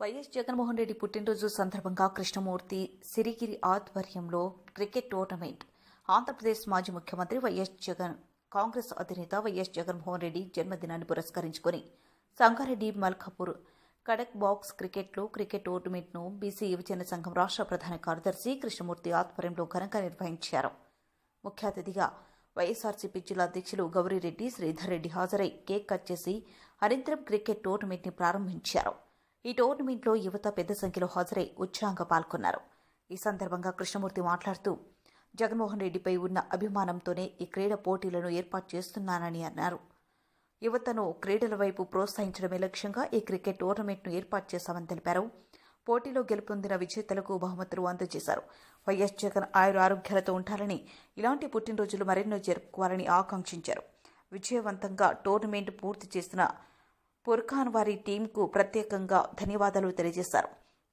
YS Jaganmohan Reddy పుట్టినరోజు సందర్భంగా కృష్ణమూర్తి సిరిగిరి ఆధ్వర్యంలో క్రికెట్ టోర్నమెంట్. ఆంధ్రప్రదేశ్ మాజీ ముఖ్యమంత్రి వైఎస్ జగన్ కాంగ్రెస్ అధినేత వైఎస్ జగన్మోహన్ రెడ్డి జన్మదినాన్ని పురస్కరించుకుని సంగారెడ్డి మల్కాపూర్ కడక్ బాక్స్ క్రికెట్లో క్రికెట్ టోర్నమెంట్ను బీసీ యువజన సంఘం రాష్ట్ర ప్రధాన కార్యదర్శి కృష్ణమూర్తి ఆధ్వర్యంలో ఘనంగా నిర్వహించారు. ముఖ్య అతిథిగా వైఎస్ఆర్సీపీ జిల్లా అధ్యక్షులు గౌరీరెడ్డి శ్రీధర్ రెడ్డి హాజరై కేక్ కట్ చేసి అనంతరం క్రికెట్ టోర్నమెంట్ని ప్రారంభించారు. ఈ టోర్నమెంట్లో యువత పెద్ద సంఖ్యలో హాజరై ఉత్సాహంగా పాల్గొన్నారు. ఈ సందర్భంగా కృష్ణమూర్తి మాట్లాడుతూ జగన్మోహన్ రెడ్డిపై ఉన్న అభిమానంతోనే ఈ క్రీడ పోటీలను ఏర్పాటు చేస్తున్నానని అన్నారు. యువతను క్రీడల వైపు ప్రోత్సహించడమే లక్ష్యంగా ఈ క్రికెట్ టోర్నమెంట్ను ఏర్పాటు చేశామని తెలిపారు. పోటీలో గెలుపొందిన విజేతలకు బహుమతులు అందజేశారు. వైఎస్ జగన్ ఆయుర ఆరోగ్యాలతో ఉండాలని ఇలాంటి పుట్టినరోజులు మరెన్నో జరుపుకోవాలని ఆకాంక్షించారు. విజయవంతంగా టోర్నమెంట్ పూర్తి చేసిన పుర్ఖాన్ వారి టీంకు ప్రత్యేకంగా ధన్యవాదాలు తెలియజేశారు.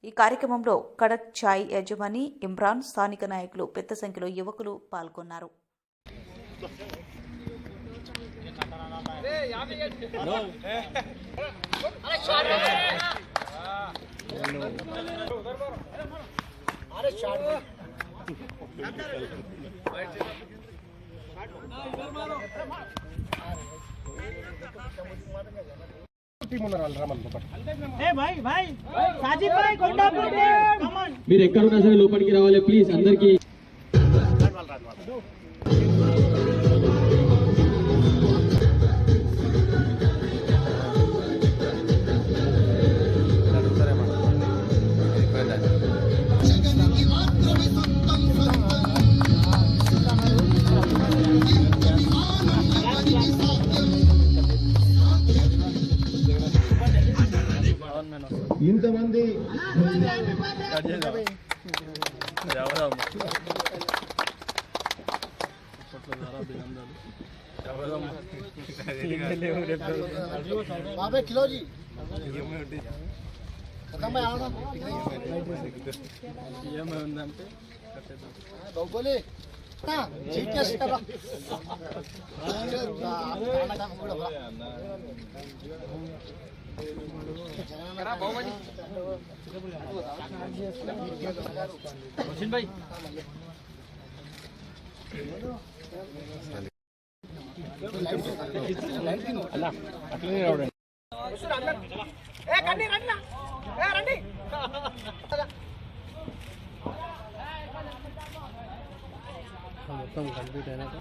ఈ కార్యక్రమంలో కడక్ ఛాయ్ యజమాని ఇమ్రాన్ స్థానిక నాయకులు పెద్ద సంఖ్యలో యువకులు పాల్గొన్నారు. ए మీరు ఎక్కడున్నా సరే లోపలికి రావాలి ప్లీజ్ అందరికి. ఇంతమంది బాబాయ్ కిలోజీ ఒకమ్మాయి ఆడ అట్లనే రావడం. రండి రండి. మొత్తం కంప్లీట్ అయినాక.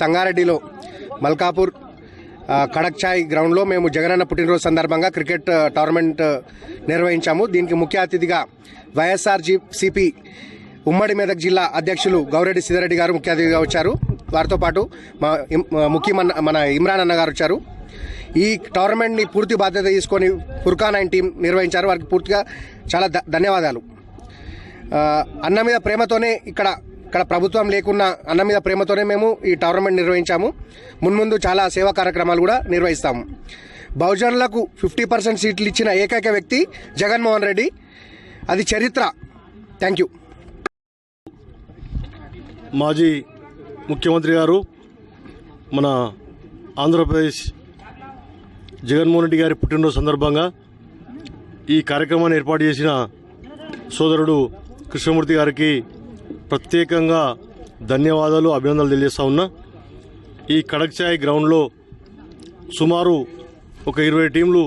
సంగారెడ్డిలో మల్కాపూర్ కడక్చాయ్ గ్రౌండ్లో మేము జగనన్న పుట్టినరోజు సందర్భంగా క్రికెట్ టోర్నమెంట్ నిర్వహించాము. దీనికి ముఖ్య అతిథిగా వైఎస్ఆర్ జీ సిపి ఉమ్మడి మెదక్ జిల్లా అధ్యక్షులు గౌరెడ్డి సిద్ధారెడ్డి గారు ముఖ్య అతిథిగా వచ్చారు. వారితో పాటు మా ఇం- మా మన ఇమ్రాన్ అన్న గారు వచ్చారు. ఈ టోర్నమెంట్ని పూర్తి బాధ్యత తీసుకొని ఫుర్ఖాన్ అండ్ టీం నిర్వహించారు. వారికి పూర్తిగా చాలా ధన్యవాదాలు. అన్న మీద ప్రేమతోనే ఇక్కడ ఇక్కడ ప్రభుత్వం లేకున్నా అన్న మీద ప్రేమతోనే మేము ఈ టోర్నమెంట్ నిర్వహించాము. మున్ముందు చాలా సేవా కార్యక్రమాలు కూడా నిర్వహిస్తాము. బహుజనులకు ఫిఫ్టీ పర్సెంట్ సీట్లు ఇచ్చిన ఏకైక వ్యక్తి జగన్మోహన్ రెడ్డి. అది చరిత్ర. థ్యాంక్ యూ మాజీ ముఖ్యమంత్రి గారు మన ఆంధ్రప్రదేశ్ జగన్మోహన్ రెడ్డి గారి పుట్టినరోజు సందర్భంగా ఈ కార్యక్రమాన్ని ఏర్పాటు చేసిన సోదరుడు కృష్ణమూర్తి గారికి ప్రత్యేకంగా ధన్యవాదాలు అభినందనలు తెలియజేస్తా ఉన్నా. ఈ కడక్చాయ్ గ్రౌండ్లో సుమారు ఒక ఇరవై టీంలు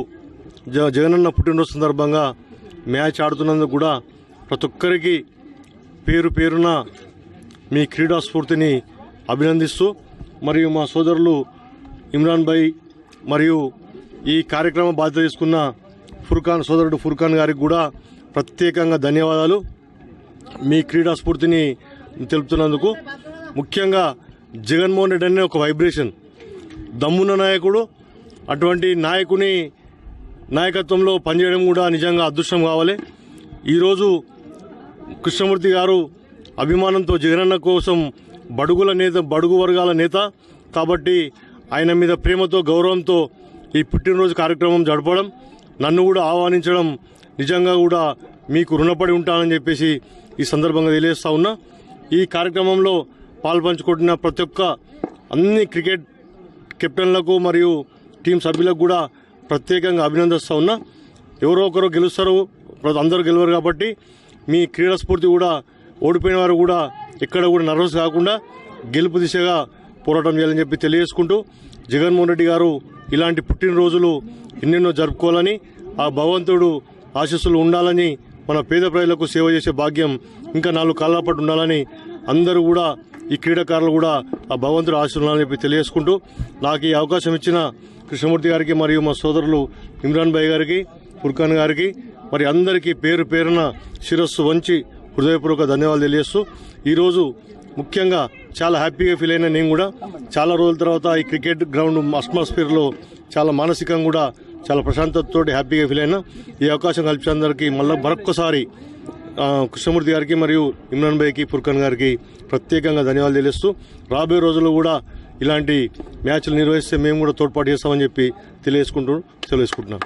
జ జగనన్న పుట్టినరోజు సందర్భంగా మ్యాచ్ ఆడుతున్నందుకు కూడా ప్రతి ఒక్కరికి పేరు పేరున మీ క్రీడా స్ఫూర్తిని అభినందిస్తూ మరియు మా సోదరులు ఇమ్రాన్ భాయ్ మరియు ఈ కార్యక్రమ బాధ్యత తీసుకున్న ఫుర్ఖాన్ సోదరుడు ఫుర్ఖాన్ గారికి కూడా ప్రత్యేకంగా ధన్యవాదాలు. మీ క్రీడా స్ఫూర్తిని తెలుపుతున్నందుకు ముఖ్యంగా జగన్మోహన్ రెడ్డి అనే ఒక వైబ్రేషన్ దమ్మున్న నాయకుడు అటువంటి నాయకుని నాయకత్వంలో పనిచేయడం కూడా నిజంగా అదృష్టం కావాలి. ఈరోజు కృష్ణమూర్తి గారు అభిమానంతో జగనన్న కోసం బడుగుల నేత బడుగు వర్గాల నేత కాబట్టి ఆయన మీద ప్రేమతో గౌరవంతో ఈ పుట్టినరోజు కార్యక్రమం జరపడం నన్ను కూడా ఆహ్వానించడం నిజంగా కూడా మీకు రుణపడి ఉంటానని చెప్పేసి ఈ సందర్భంగా తెలియజేస్తా ఉన్నా ఈ కార్యక్రమంలో పాల్పంచుకుంటున్న ప్రతి ఒక్క అన్ని క్రికెట్ కెప్టెన్లకు మరియు టీం సభ్యులకు కూడా ప్రత్యేకంగా అభినందిస్తూ ఉన్నా. ఎవరో ఒకరు గెలుస్తారు అందరూ గెలవరు కాబట్టి మీ క్రీడా స్ఫూర్తి కూడా ఓడిపోయిన వారు కూడా ఎక్కడ కూడా నర్వస్ కాకుండా గెలుపు దిశగా పోరాటం చేయాలని చెప్పి తెలియజేసుకుంటూ జగన్మోహన్ రెడ్డి గారు ఇలాంటి పుట్టినరోజులు ఎన్నెన్నో జరుపుకోవాలని ఆ భగవంతుడు ఆశీస్సులు ఉండాలని మన పేద ప్రజలకు సేవ చేసే భాగ్యం ఇంకా నాలుగు కాలాల పాటు ఉండాలని అందరూ కూడా ఈ క్రీడాకారులు కూడా ఆ భగవంతుడు ఆశీస్సులు చెప్పి తెలియజేసుకుంటూ నాకు ఈ అవకాశం ఇచ్చిన కృష్ణమూర్తి గారికి మరియు మా సోదరులు ఇమ్రాన్ భాయ్ గారికి ఫుర్ఖాన్ గారికి మరి అందరికీ పేరు పేరున శిరస్సు వంచి హృదయపూర్వక ధన్యవాదాలు తెలియజేస్తూ ఈరోజు ముఖ్యంగా చాలా హ్యాపీగా ఫీల్ అయిన నేను కూడా చాలా రోజుల తర్వాత ఈ క్రికెట్ గ్రౌండ్ అట్మాస్ఫియర్లో చాలా మానసికంగా కూడా చాలా ప్రశాంతతతో హ్యాపీగా ఫీల్ అయినా ఈ అవకాశం కల్పించినందరికీ మళ్ళీ మరొక్కసారి కృష్ణమూర్తి గారికి మరియు ఇమ్రాన్ భాయ్కి ఫుర్ఖాన్ గారికి ప్రత్యేకంగా ధన్యవాదాలు తెలుస్తూ రాబోయే రోజుల్లో కూడా ఇలాంటి మ్యాచ్లు నిర్వహిస్తే మేము కూడా తోడ్పాటు చేస్తామని చెప్పి తెలియజేసుకుంటూ తెలియజేసుకుంటున్నాం.